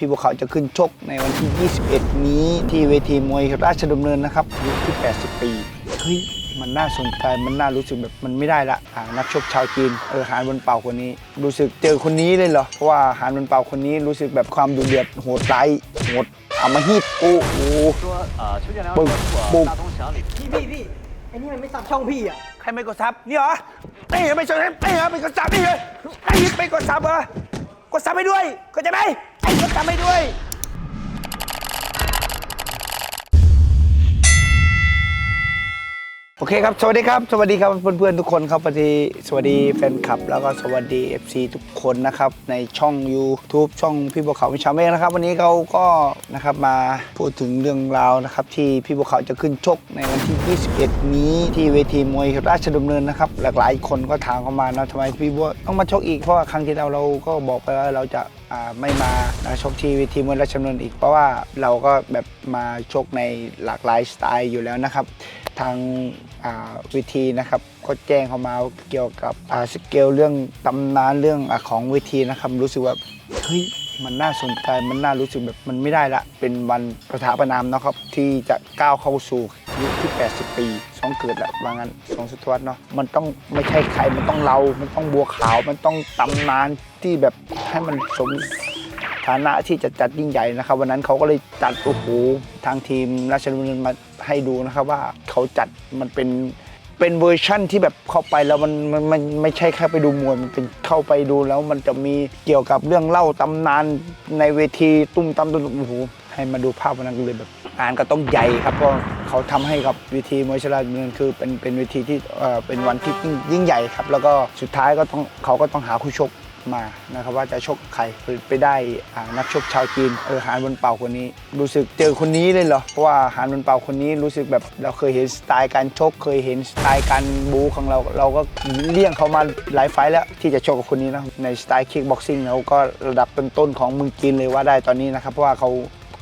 พี่บัวขาวจะขึ้นชกในวันที่ 21 นี้ที่เวทีมวยราชดำเนินนะครับอายุที่ 80 ปีเฮ้ยมันน่าสนใจมันน่ารู้สึกแบบมันไม่ได้ละนักชกชาวจีนเออหานวนเป่าคนนี้ รู้สึกเจอคนนี้เลยเหรอเพราะว่าหานวนเป่าคนนี้รู้สึกแบบความดุเดือดโหดร้ายโหดอามาฮีดโอ้โหบึ้มบุ้มพี่พี่พี่ไอ้นี่มันไม่ซับช่องพี่อะใครไม่กดซับนี่เหรอไอ้ไม่ใช่ไอ้เหรอไม่กดซับนี่เลยไอ้ไม่กดซับเหรอกดซับไปด้วยก็จะไหม กดซับให้ด้วย เคครับ สวัสดีครับ สวัสดีครับเพื่อนๆทุกคนครับสวัสดีสวัสดีแฟนคลับ แล้วก็สวัสดี FC ทุกคนนะครับ ในช่อง YouTube ช่องพี่บัวขาววิชาเมฆนะครับ วันนี้เขาก็นะครับมาพูดถึงเรื่องราวนะครับ ที่พี่บัวขาวจะขึ้นชกในวันที่ 21 นี้ที่เวทีมวยราชดำเนินนะครับ หลากหลายคนก็ถามเข้ามานะทำไมพี่บัวต้องมาชกอีกเพราะว่าครั้งที่แล้วเราก็บอกไปว่าเราจะไม่มาชกที่เวทีมวยราชดำเนินอีก เพราะว่าเราก็แบบมาชกในหลากหลายสไตล์อยู่แล้วนะครับ ทางวิธีนะครับก็แจ้งเข้ามาเกี่ยวกับสเกลเรื่องตำนานเรื่องอของวิธีนะครับ รู้สึกว่าเฮ้ยมันน่าสนใจมันน่ารู้สึกแบบมันไม่ได้ละ เป็นวันประถาประนามนะครับ ที่จะก้าวเข้าสู่ยุคที่ 80 ปีสองเกิดละว่างั้นสองศตวรรษเนาะมันต้องไม่ใช่ใครมันต้องเรา มันต้องบัวขาว มันต้องตำนานที่แบบให้มันสม ฐานะที่จะจัดยิ่งใหญ่นะครับ วันนั้นเขาก็เลยจัดโอ้โหทางทีมราชดำเนินมาให้ดูนะครับว่าเขาจัดมันเป็นเป็นเวอร์ชั่นที่แบบเข้าไปแล้วมันมันมันไม่ใช่แค่ไปดูมวยมันเป็นเข้าไปดูแล้วมันจะมีเกี่ยวกับเรื่องเล่าตำนานในเวทีตุ้มตำตุ้มโอ้โหให้มาดูภาพวันนั้นเลยแบบงานก็ต้องใหญ่ครับเพราะเขาทำให้กับเวทีมวยชลาดำเนินคือเป็นเป็นเวทีที่เอ่อเป็นวันที่ยิ่งใหญ่ครับ แล้วก็สุดท้ายก็ต้องเขาก็ต้องหาคู่ชก มานะครับว่าจะชกใครไปได้นักชกชาวจีนเออหานบนเป่าคนนี้ รู้สึกเจอคนนี้เลยเหรอเพราะว่าหานบนเป่าคนนี้รู้สึกแบบเราเคยเห็นสไตล์การชกเคยเห็นสไตล์การบูของเรา เราก็เลี่ยงเขามาหลายไฟแล้วที่จะชกกับคนนี้นะในสไตล์คิกบ็อกซิ่งเราก็ระดับต้นๆของเมืองจีนเลยว่าได้ตอนนี้นะครับเพราะว่าเขา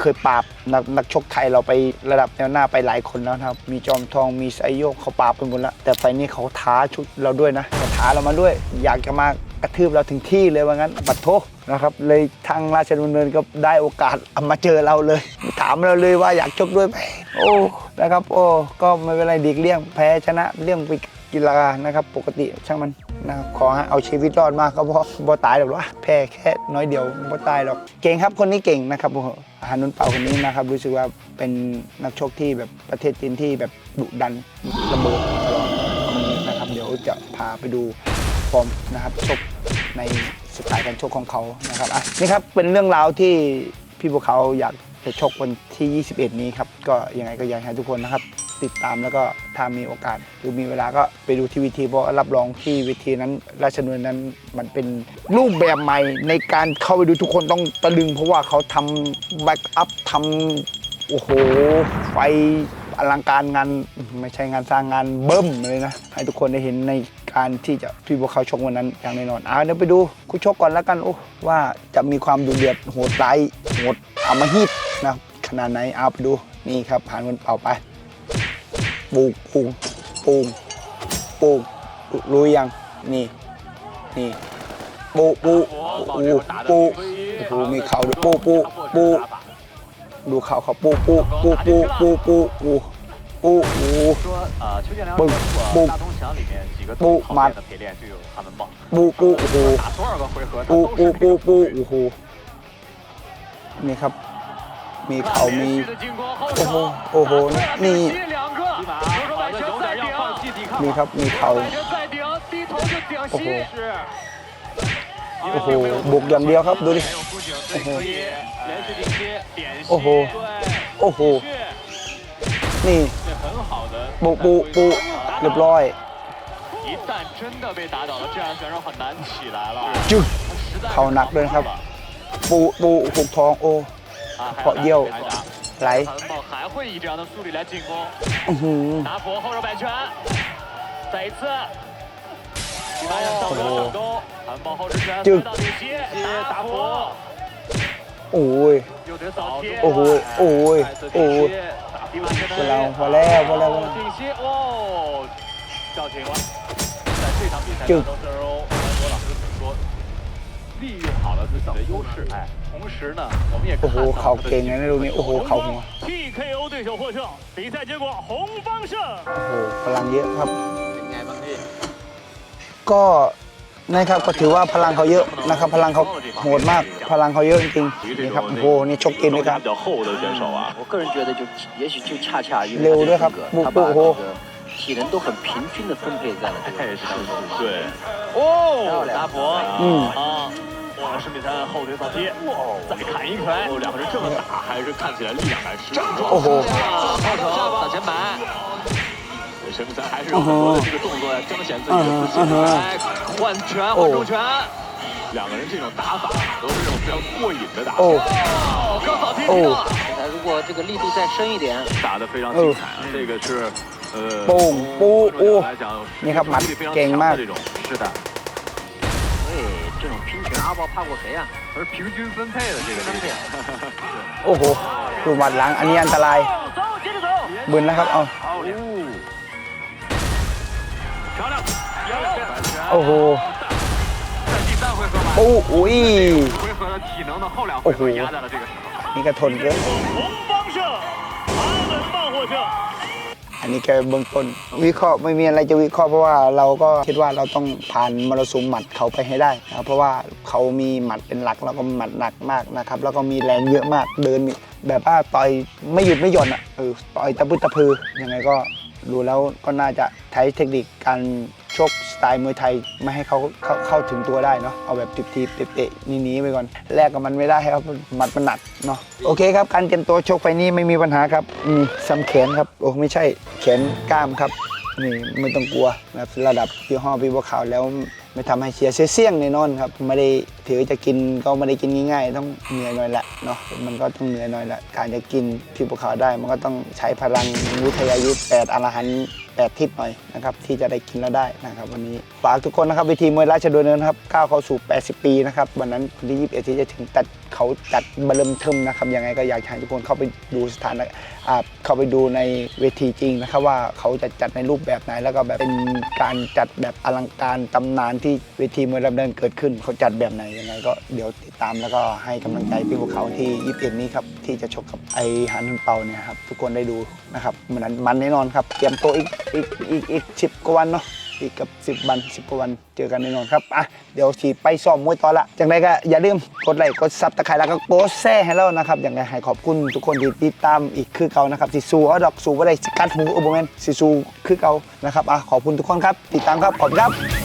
เคยปราบนักนักชกไทยเราไประดับแนวหน้าไปหลายคนแล้วนะครับ มีจอมทองมีไซโยกเขาปราบเป็นคนละแต่ไฟนี้เขาท้าชุดเราด้วยนะเขาท้าเรามาด้วย อยากจะมา กระทืบเราถึงที่เลยว่างั้นบัดโทนะครับเลยทางราชดำเนินก็ได้โอกาสเอามาเจอเราเลย ถามเราเลยว่าอยากชกด้วยไหมโอ้นะครับ โอ้ก็ไม่เป็นไรดีกเลี่ยงแพ้ชนะเรื่องไปกีฬานะครับ ปกติช่างมันนะครับขอเอาชีวิตรอดมากก็พอบ่ตายหรอกวะแพ้แค่น้อยเดียวบ่ตายหรอกเก่งครับคนนี้เก่งนะครับโอ้โหอาหานุนเป่าคนนี้นะครับรู้สึกว่าเป็นนักชกที่แบบประเทศจีนที่แบบดุดันระเบิดตลอดคนนี้นะครับ เดี๋ยวจะพาไปดูฟอร์มนะครับชก ในสไตล์การชกของเขานะครับอะนี่ครับเป็นเรื่องราวที่พี่บัวเขาอยากจะชกวันที่ 21 นี้ครับก็ยังไงก็อยากให้ทุกคนนะครับ ติดตามแล้วก็ถ้ามีโอกาส หรือมีเวลาก็ไปดูทีวิธีเพราะรับรองที่เวิธีนั้น ราชนินนั้นมันเป็นรูปแบบใหม่ในการเข้าไปดูทุกคนต้องตะลึง เพราะว่าเขาทำแบ็กอัพทำโอ้โหไฟอลังการงานไม่ใช่งานสร้างงานเบิ้มเลยนะ ให้ทุกคนได้เห็นใน การที่จะพี่บัวเขาชกวันนั้นอย่างแน่นอนอ่าเดี๋ยวไปดูคู่ชกก่อนแล้วกันโอ้ว่าจะมีความดุเดือดโหดร้ายโหดอามาฮีดนะขนาดไหนเอาไปดูนี่ครับผ่านวันเป่าไปปูปูปูปูรู้ยังนี่นี่ปูปูปูปูโอ้โหมีเข่าด้วยปูปูปูดูเข่าเขาปูปูปูปูปูปูปู 不不说呃，邱建良说过大东墙里面几个不讨厌的陪练就有他们棒。不不不打多少个回合，不不不不โอ้โหนี่ครับ มีเข่ามีโอ้โหโอ้โหนี่นี่ครับมีเข่าโอ้โหโอ้โหบุกอย่างเดียวครับดูดิโอ้โหโอ้โหนี่ บุบุบุเรียบร้อยจุดเข่าหนักด้วยครับ ปูปูผูกทองโอเพาะเยี่ยวไหลจึ๊กโอ้ยโอ้โหโอ้ยโอ้ย พวกเราพอแล้วพอแล้วจุดโอ้โหเขาเก่งนะลูกนี้โอ้โหเขาหัวโอ้โหพลังเยอะครับเป็นไงบ้างพี่ก็ นะครับก็ถือว่าพลังเขาเยอะนะครับ พลังเขาโหดมาก พลังเขาเยอะจริงๆนี่ครับโอ้โหนี่ชกเก่งด้วยครับ 比较厚的选手啊，我个人觉得就也许就恰恰因为溜对ครับ 他这个性格，他把不不这个体能都很平均的分配在了这个哎是对，漂哦，亮大佛，嗯啊，哇，史密森后腿扫踢，哇，再砍一拳，哦，两个人这么打，还是看起来力量感十分壮。 โอ้โห 后手扫前板，神三还是有很多的这个动 作来彰显自己的自信。嗯哼哎，换拳换重拳，两个人这种打法都是这种非常过瘾的打法， โอ้ 哦，高扫踢哦到，刚才如果这个力度再深一点，打得非常精彩啊！这个是呃， ปุ้งปูโอ้ 来讲，你看马力非常เก่ง 强 มาก 的这种，是的，哎，这种拼拳阿豹怕过谁呀？而平均分配的这个力量， โอ้โหดูหมัดหลังอันนี้อันตราย 走，接着走， บึนนะครับเอา 漂亮，漂亮， โอ้โหโอ้โอ้โอ้โหนี่ก็ทนเกินอันนี้แค่เบื้องต้นวิเคราะห์ไม่มีอะไรจะวิเคราะห์เพราะว่าเราก็คิดว่าเราต้องผ่านมรสุมหมัดเขาไปให้ได้นะเพราะว่าเขามีหมัดเป็นหลักแล้วก็หมัดหนักมากนะครับ แล้วก็มีแรงเยอะมากเดินแบบว่าต่อยไม่หยุดไม่หย่อนอะเออต่อยตะบุตะพือยังไงก็ ดูแล้วก็น่าจะใช้เทคนิคการชกสไตล์มวยไทยไม่ให้เขาเข้าเข้าถึงตัวได้เนาะเอาแบบทีบๆเตะๆหนีๆไปก่อนแลกกับมันไม่ได้ครับหมัดมันหนักเนาะโอเคครับการเตรียมตัวชกไฟนี้ไม่มีปัญหาครับอืมซ้ำแขนครับโอ้ไม่ใช่แขนกล้ามครับนี่ไม่ต้องกลัวนะครับระดับพี่ห้อพี่บัวขาวแล้ว ไม่ทำให้เสียเสี่ยงแน่นอนครับ ไม่ได้ถือจะกินก็ไม่ได้กินง่ายๆ ต้องเหนื่อยหน่อยละเนาะมันก็ต้องเหนื่อยหน่อยละการจะกินพี่บัวขาได้ มันก็ต้องใช้พลังวิทยายุทธ์แปดอรหันต์แปดทิศหน่อยนะครับที่จะได้กินแล้วได้นะครับ วันนี้ฝากทุกคนนะครับเวทีมวยราชดำเนินนะครับก้าวเข้าสู่ 80 ปีนะครับวันนั้นวันที่21ที่จะถึงตัดเขาจัดบรรเริ่มเทิมนะครับยังไงก็อยากให้ทุกคนเข้าไปดูสถานอ่าเข้าไปดูในเวทีจริงนะครับว่าเขาจะจัดในรูปแบบไหนแล้วก็แบบเป็นการจัดแบบอลังการตำนานที่เวทีมวยดำเนินเกิดขึ้นเขาจัดแบบไหนยังไงก็เดี๋ยวติดตามแล้วก็ให้กำลังใจพี่พวกเขาที่ยิปเอ็นี้ครับที่จะชกกับไอฮันฮึนเปาเนี่ยครับทุกคนได้ดูนะครับมันนั้นมันแน่นอนครับเตรียมตัวอีกอีกอีกอีกสิบกว่าวันเนาะอีกกับ 10 วัน 10กว่าวันเจอกันแน่นอนครับอะเดี๋ยวสีไปซ้อมมวยต่อละจังไรก็อย่าลืมกดไลค์กดซับตะไคร้แล้วก็โกดแซ่ให้เรานะครับอย่างไรให้ขอบคุณทุกคนที่ติดตามอีกคือเก่านะครับสิสูเอาดอกสูว่าได้สกัดหูอุโบแมนสิสูคือเก่านะครับอะขอบคุณทุกคนครับติดตามครับขอบคุณครับ